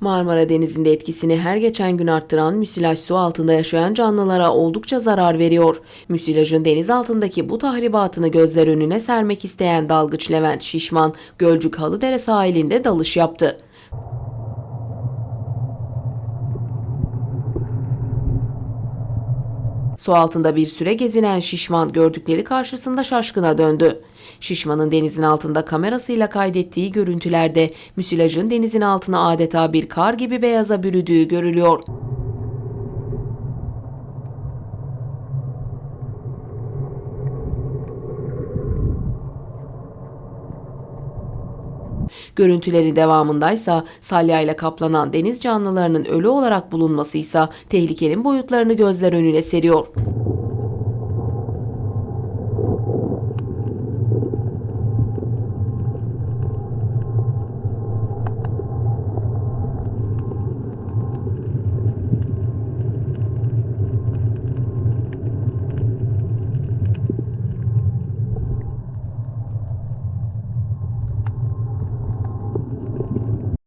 Marmara Denizi'nde etkisini her geçen gün arttıran müsilaj su altında yaşayan canlılara oldukça zarar veriyor. Müsilajın deniz altındaki bu tahribatını gözler önüne sermek isteyen dalgıç Levent Şişman, Gölcük Halıdere sahilinde dalış yaptı. Su altında bir süre gezinen Şişman gördükleri karşısında şaşkına döndü. Şişman'ın denizin altında kamerasıyla kaydettiği görüntülerde müsilajın denizin altına adeta bir kar gibi beyaza bürüdüğü görülüyor. Görüntülerin devamındaysa salyayla kaplanan deniz canlılarının ölü olarak bulunmasıysa tehlikenin boyutlarını gözler önüne seriyor.